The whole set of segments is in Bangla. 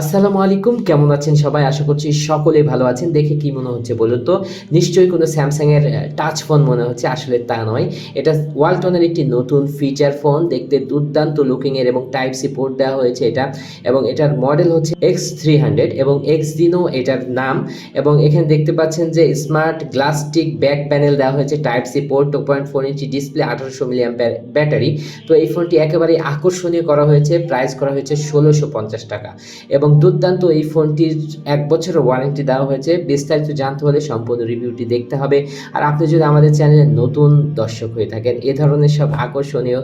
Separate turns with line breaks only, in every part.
আসসালামু আলাইকুম, কেমন আছেন সবাই? আশা করছি সকলে ভালো আছেন। দেখে কি মনে হচ্ছে বলুন তো? নিশ্চয়ই কোনো স্যামসাং এর টাচ ফোন মনে হচ্ছে, আসলে তা নয়। এটা ওয়ালটনের একটি নতুন ফিচার ফোন দেখতে দুর্দান্ত লুকিং এর এবং টাইপ সি পোর্ট দেওয়া হয়েছে এটা। এবং এটার মডেল হচ্ছে এক্স থ্রি হান্ড্রেড এবং এক্স দিনো এটার নাম। এবং এখানে দেখতে পাচ্ছেন যে স্মার্ট গ্লাস্টিক ব্যাক প্যানেল দেওয়া হয়েছে type C port two point four inch display আঠারোশো মিলিয়াম ব্যাটারি তো এই ফোনটি একেবারে আকর্ষণীয় করা হয়েছে প্রাইস করা হয়েছে ষোলোশো পঞ্চাশ টাকা। এবং দুর্দান্ত এই ফোনটির এক বছরের ওয়ারেন্টি দেওয়া হয়েছে। বিস্তারিত জানতে হলে সম্পূর্ণ রিভিউটি দেখতে হবে। আর আপনি যদি আমাদের চ্যানেলে নতুন দর্শক হয়ে থাকেন এ ধরনের সব আকর্ষণীয়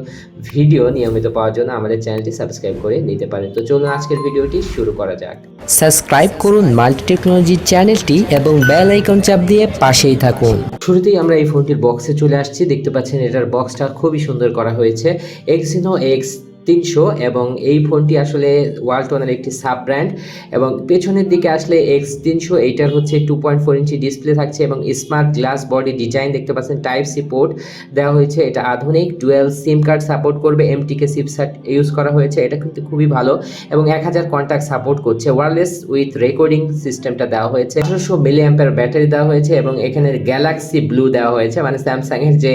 ভিডিও নিয়মিত পাওয়ার জন্য আমাদের চ্যানেলটি সাবস্ক্রাইব করে নিতে পারেন। তো চলুন আজকের ভিডিওটি শুরু করা যাক।
সাবস্ক্রাইব করুন মাল্টি টেকনোলজি চ্যানেলটি এবং বেল আইকন চাপ দিয়ে পাশেই থাকুন।
শুরুতেই আমরা এই ফোনটির বক্সে চলে আসছি। দেখতে পাচ্ছেন এটার বক্সটা খুবই সুন্দর করা হয়েছে। এক্সিনো এক্স তিনশো এবং এই ফোনটি আসলে ওয়ালটনের একটি সাব ব্র্যান্ড এবং পেছনের দিকে আসলে এক্স তিনশো, এইটার হচ্ছে two point four inch display থাকছে এবং স্মার্ট গ্লাস বডি ডিজাইন দেখতে পাচ্ছেন টাইপ সি পোর্ট দেওয়া হয়েছে, এটা আধুনিক টুয়েলভ সিম কার্ড সাপোর্ট করবে এমটিকে সিপসাট ইউজ করা হয়েছে, এটা কিন্তু খুবই ভালো এবং এক হাজার কন্ট্যাক্ট সাপোর্ট করছে ওয়ারলেস উইথ রেকর্ডিং সিস্টেমটা দেওয়া হয়েছে, আঠারোশো মিলি অ্যাম্পের ব্যাটারি দেওয়া হয়েছে এবং এখানে গ্যালাক্সি ব্লু দেওয়া হয়েছে মানে স্যামসাংয়ের যে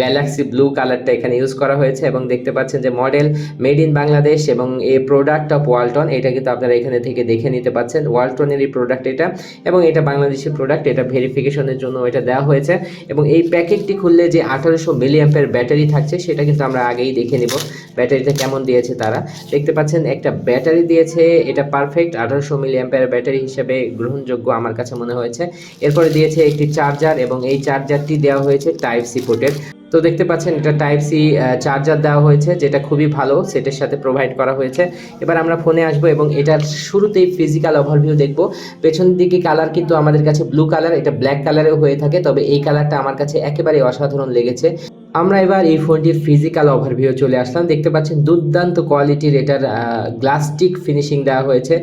গ্যালাক্সি ব্লু কালারটা এখানে ইউজ করা হয়েছে এবং দেখতে পাচ্ছেন যে মডেল মেড ইন বাংলাদেশ এবং এই প্রোডাক্ট অফ ওয়ালটন, এটা কিন্তু আপনারা এখানে থেকে দেখে নিতে পাচ্ছেন। ওয়ালটনের এই প্রোডাক্ট এটা এবং এটা বাংলাদেশি প্রোডাক্ট, এটা ভেরিফিকেশনের জন্য এটা দেওয়া হয়েছে। এবং এই প্যাকেটটি খুললে যে আঠারোশো মিলিয়াম্পের ব্যাটারি থাকছে, সেটা কিন্তু আমরা আগেই দেখে নিব। ব্যাটারিটা কেমন দিয়েছে তারা? দেখতে পাচ্ছেন, একটা ব্যাটারি দিয়েছে, এটা পারফেক্ট। আঠারোশো মিলিয়াম্পের ব্যাটারি হিসেবে গ্রহণযোগ্য আমার কাছে মনে হয়েছে। এরপরে দিয়েছে একটি চার্জার এবং এই চার্জারটি দেওয়া হয়েছে টাইপ সি পোর্টের তো দেখতে পাচ্ছেন, এটা টাইপ সি চার্জার দেওয়া হয়েছে, যেটা খুবই ভালো সেটের সাথে প্রোভাইড করা হয়েছে। এবার আমরা ফোনে আসব এবং এটার শুরুতেই ফিজিক্যাল ওভারভিউ দেখব। পেছন দিকে কালার কিন্তু আমাদের কাছে ব্লু কালার এটা ব্ল্যাক কালারেও হয়ে থাকে, তবে এই কালারটা আমার কাছে একেবারেই অসাধারণ লেগেছে। আমরা এবার এই ফোনটির ফিজিক্যাল ওভারভিউ চলে আসলাম। দেখতে পাচ্ছেন দুর্দান্ত কোয়ালিটির এটার গ্লাস্টিক ফিনিশিং দেওয়া হয়েছে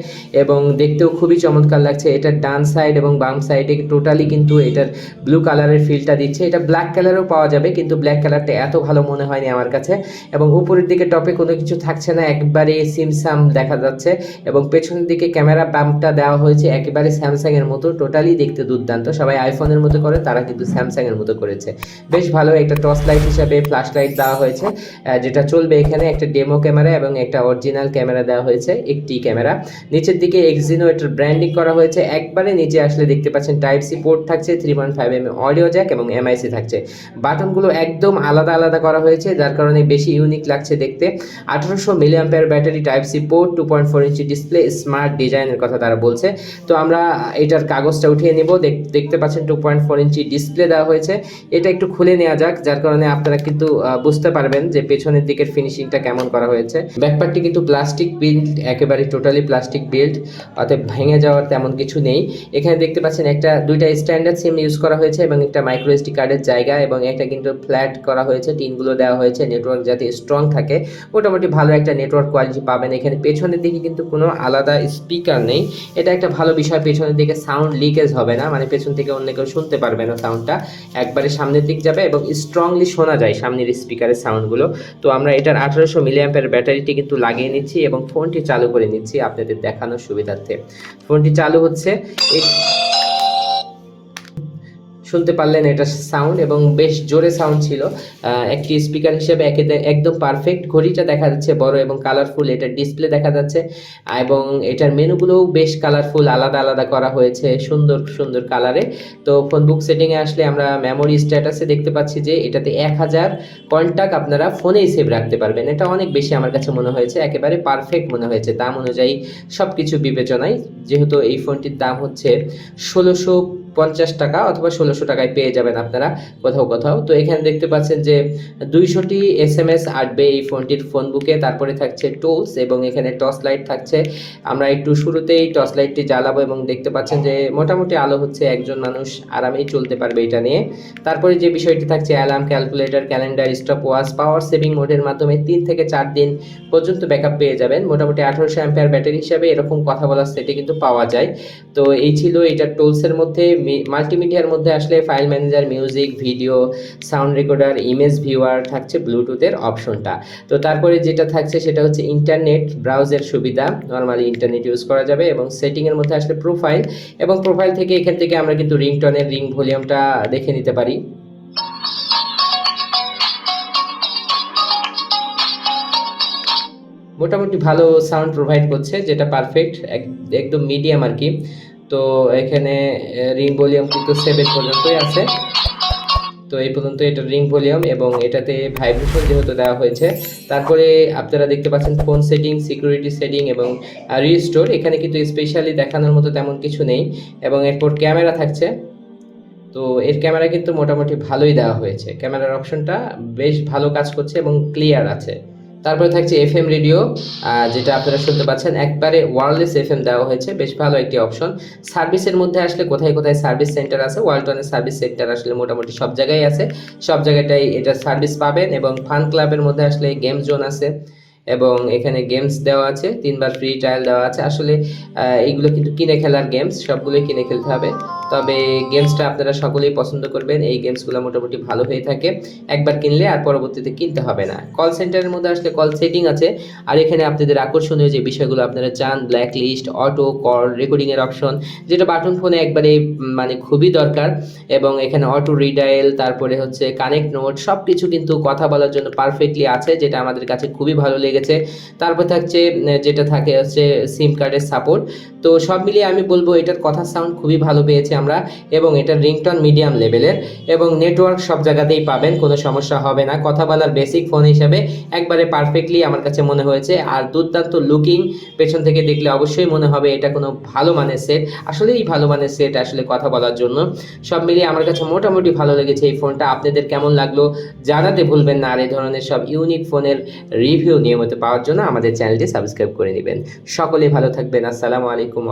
এবং দেখতেও খুবই চমৎকার লাগছে। এটার ডান সাইড এবং বাম সাইডে টোটালি কিন্তু এটার ব্লু কালারের ফিলটা দিচ্ছে। এটা ব্ল্যাক কালারও পাওয়া যাবে, কিন্তু ব্ল্যাক কালারটা এত ভালো মনে হয়নি আমার কাছে। এবং উপরের দিকে টপে কোনো কিছু থাকছে না, একবারে সিমসাম দেখা যাচ্ছে। এবং পেছনের দিকে ক্যামেরা বাম্পটা দেওয়া হয়েছে, একেবারে স্যামসাং এর মতো টোটালি দেখতে দুর্দান্ত। সবাই আইফোনের মতো করে, তারা কিন্তু স্যামসাং এর মতো করেছে। বেশ ভালো একটা টর্চ লাইট হিসাবে ফ্ল্যাশ লাইট দেওয়া হয়েছে যেটা চলবে এখানে একটা ডেমো ক্যামেরা এবং একটা অরিজিনাল ক্যামেরা দেওয়া হয়েছে, একটি ক্যামেরা নিচের দিকে এক্সিনো এটার ব্র্যান্ডিং করা হয়েছে, একবারে নিচে আসলে দেখতে পাচ্ছেন টাইপ সি পোর্ট থাকছে three point five M audio jack এবং এমআইসি থাকছে। বাটনগুলো একদম আলাদা আলাদা করা হয়েছে, যার কারণে বেশি ইউনিক লাগছে দেখতে। আঠারোশো মিলিয়াম্পের battery type C port two point four inch display smart ডিজাইনের কথা তারা বলছে। তো আমরা এটার কাগজটা উঠিয়ে নিব, দেখ- দেখতে পাচ্ছেন two point four inch display দেওয়া হয়েছে। এটা একটু খুলে নেওয়া যাক, যার কারণে আপনারা কিন্তু বুঝতে পারবেন যে পেছনের দিকের ফিনিশিংটা কেমন করা হয়েছে। ব্যাকপার্টটি কিন্তু প্লাস্টিক বিল্ড একেবারে টোটালি প্লাস্টিক বিল্ড অতএব ভেঙে যাওয়ার তেমন কিছু নেই। এখানে দেখতে পাচ্ছেন একটা, দুইটা স্ট্যান্ডার্ড সিম ইউজ করা হয়েছে এবং একটা মাইক্রো এসডি কার্ডের জায়গা এবং একটা কিন্তু ফ্ল্যাট করা হয়েছে। টিনগুলো দেওয়া হয়েছে নেটওয়ার্ক যাতে স্ট্রং থাকে। মোটামুটি ভালো একটা নেটওয়ার্ক কোয়ালিটি পাবেন এখানে। পেছনের দিকে কিন্তু কোনো আলাদা স্পিকার নেই। এটা একটা ভালো বিষয়, পেছনের দিকে সাউন্ড লিকেজ হবে না। মানে পেছন থেকে অন্য কেউ শুনতে পারবে না সাউন্ডটা একবারে সামনের দিক যাবে এবং স্ট্রংলি শোনা যায় সামনের স্পিকারের সাউন্ডগুলো তো আমরা এটার আঠারোশো মিলিয়াম্পের ব্যাটারিটি কিন্তু লাগিয়ে নিচ্ছি এবং ফোনটি চালু করে নিচ্ছি আপনাদের দেখানোর সুবিধার্থে। ফোনটি চালু হচ্ছে শুনতে পারলেন এটা সাউন্ড এবং বেশ জোরে সাউন্ড ছিল। একটি স্পিকার হিসেবে একে- একদম পারফেক্ট ঘড়িটা দেখা যাচ্ছে, বড় এবং কালারফুল এটার ডিসপ্লে দেখা যাচ্ছে। এবং এটার মেনুগুলোও বেশ কালারফুল আলাদা আলাদা করা হয়েছে, সুন্দর সুন্দর কালারে তো ফোন বুক সেটিংয়ে আসলে আমরা মেমোরি স্ট্যাটাসে দেখতে পাচ্ছি যে এটাতে এক হাজার কন্ট্যাক্ট আপনারা ফোনেই সেভ রাখতে পারবেন। এটা অনেক বেশি আমার কাছে মনে হয়েছে, একেবারে পারফেক্ট মনে হয়েছে। দাম অনুযায়ী সব কিছু বিবেচনায়, যেহেতু এই ফোনটির দাম হচ্ছে ষোলোশো পঞ্চাশ টাকা অথবা ষোলোশো টাকায় পেয়ে যাবেন আপনারা কোথাও কোথাও। তো এখানে দেখতে পাচ্ছেন যে দুইশোটি এস এম এস আসবে এই ফোনটির ফোন বুকে তারপরে থাকছে টুলস এবং এখানে টর্চ লাইট থাকছে। আমরা একটু শুরুতেই টর্চ লাইটটি জ্বালাবো এবং দেখতে পাচ্ছেন যে মোটামুটি আলো হচ্ছে, একজন মানুষ আরামেই চলতে পারবে এটা নিয়ে। তারপরে যে বিষয়টি থাকছে alarm calculator calendar stopwatch power saving মোডের মাধ্যমে তিন থেকে চার দিন পর্যন্ত ব্যাকআপ পেয়ে যাবেন। মোটামুটি আঠারোশো অ্যাম্পিয়ার ব্যাটারি হিসাবে এরকম কথা বলার সেটে কিন্তু পাওয়া যায়। তো এই ছিল এটা টুলসের মধ্যে। মাল্টিমিডিয়ার মধ্যে আসলে file manager music video sound recorder image viewer থাকছে ব্লুটুথের অপশনটা তো তারপরে যেটা থাকছে সেটা হচ্ছে ইন্টারনেট ব্রাউজের সুবিধা। নর্মালি ইন্টারনেট ইউজ করা যাবে এবং সেটিংয়ের মধ্যে আসলে প্রোফাইল এবং প্রোফাইল থেকে এখান থেকে আমরা কিন্তু রিংটনের রিং ভলিউমটা দেখে নিতে পারি। মোটামুটি ভালো সাউন্ড প্রোভাইড করছে, যেটা পারফেক্ট একদম মিডিয়াম আর কি। তো এখানে রিং ভলিউম কিন্তু সেভেন পর্যন্তই আছে। তো এই পর্যন্ত এটা রিং ভলিউম এবং এটাতে ভাইব্রেশন যেহেতু দেওয়া হয়েছে, তারপরে আপনারা দেখতে পাচ্ছেন ফোন সেটিং সিকিউরিটি সেটিং এবং রিস্টোর এখানে কিন্তু স্পেশালি দেখানোর মতো তেমন কিছু নেই এবং এরপর ক্যামেরা থাকছে। তো এর ক্যামেরা কিন্তু মোটামুটি ভালোই দেওয়া হয়েছে। ক্যামেরার অপশনটা বেশ ভালো কাজ করছে এবং ক্লিয়ার আছে। তারপরে থাকছে এফ এম রেডিও যেটা আপনারা শুনতে পাচ্ছেন। একবারে ওয়ারলেস এফ এম দেওয়া হয়েছে, বেশ ভালো একটি অপশন সার্ভিসের মধ্যে আসলে কোথায় কোথায় সার্ভিস সেন্টার আছে ওয়ালটনের সার্ভিস সেন্টার আসলে মোটামুটি সব জায়গায় আছে। সব জায়গাটাই এটা সার্ভিস পাবেন এবং ফান ক্লাবের মধ্যে আসলে গেম জোন আছে এবং এখানে গেমস দেওয়া আছে, তিনবার ফ্রি ট্রায়াল দেওয়া আছে। আসলে এইগুলো কিন্তু কিনে খেলার গেমস সবগুলোই কিনে খেলতে হবে। তবে গেমসটা আপনারা সকলেই পছন্দ করবেন। এই গেমসগুলো মোটামুটি ভালো হয়ে থাকে। একবার কিনলে আর পরবর্তীতে কিনতে হবে না। কল সেন্টারের মধ্যে আসলে কল সেটিং আছে। আর এখানে আপনাদের আকর্ষণীয় যে বিষয়গুলো আপনারা চান ব্ল্যাক লিস্ট অটো কল রেকর্ডিংয়ের অপশন যেটা বাটন ফোনে একবারে মানে খুবই দরকার। এবং এখানে অটো রিডাইল তারপরে হচ্ছে কানেক্ট নোট সব কিছু কিন্তু কথা বলার জন্য পারফেক্টলি আছে, যেটা আমাদের কাছে খুবই ভালো লেগেছে। তারপর থাকছে যেটা থাকে হচ্ছে সিম কার্ডের সাপোর্ট তো সব মিলিয়ে আমি বলব, এটার কথা সাউন্ড খুবই ভালো পেয়েছি। আমরা এবং এটার রিংটন মিডিয়াম লেভেলের এবং নেটওয়ার্ক সব জায়গাতেই পাবেন, কোনো সমস্যা হবে না। কথা বলার বেসিক ফোন হিসাবে একবারে পারফেক্টলি আমার কাছে মনে হয়েছে। আর দুর্দান্ত লুকিং পেছন থেকে দেখলে অবশ্যই মনে হবে এটা কোনো ভালো মানের সেট আসলেই ভালো মানের সেট আসলে কথা বলার জন্য। সব মিলিয়ে আমার কাছে মোটামুটি ভালো লেগেছে এই ফোনটা আপনাদের কেমন লাগল জানাতে ভুলবেন না। আর এই ধরনের সব ইউনিক ফোনের রিভিউ নিয়মিত পাওয়ার জন্য আমাদের চ্যানেলটি সাবস্ক্রাইব করে নেবেন। সকলেই ভালো থাকবেন। আসসালামু আলাইকুম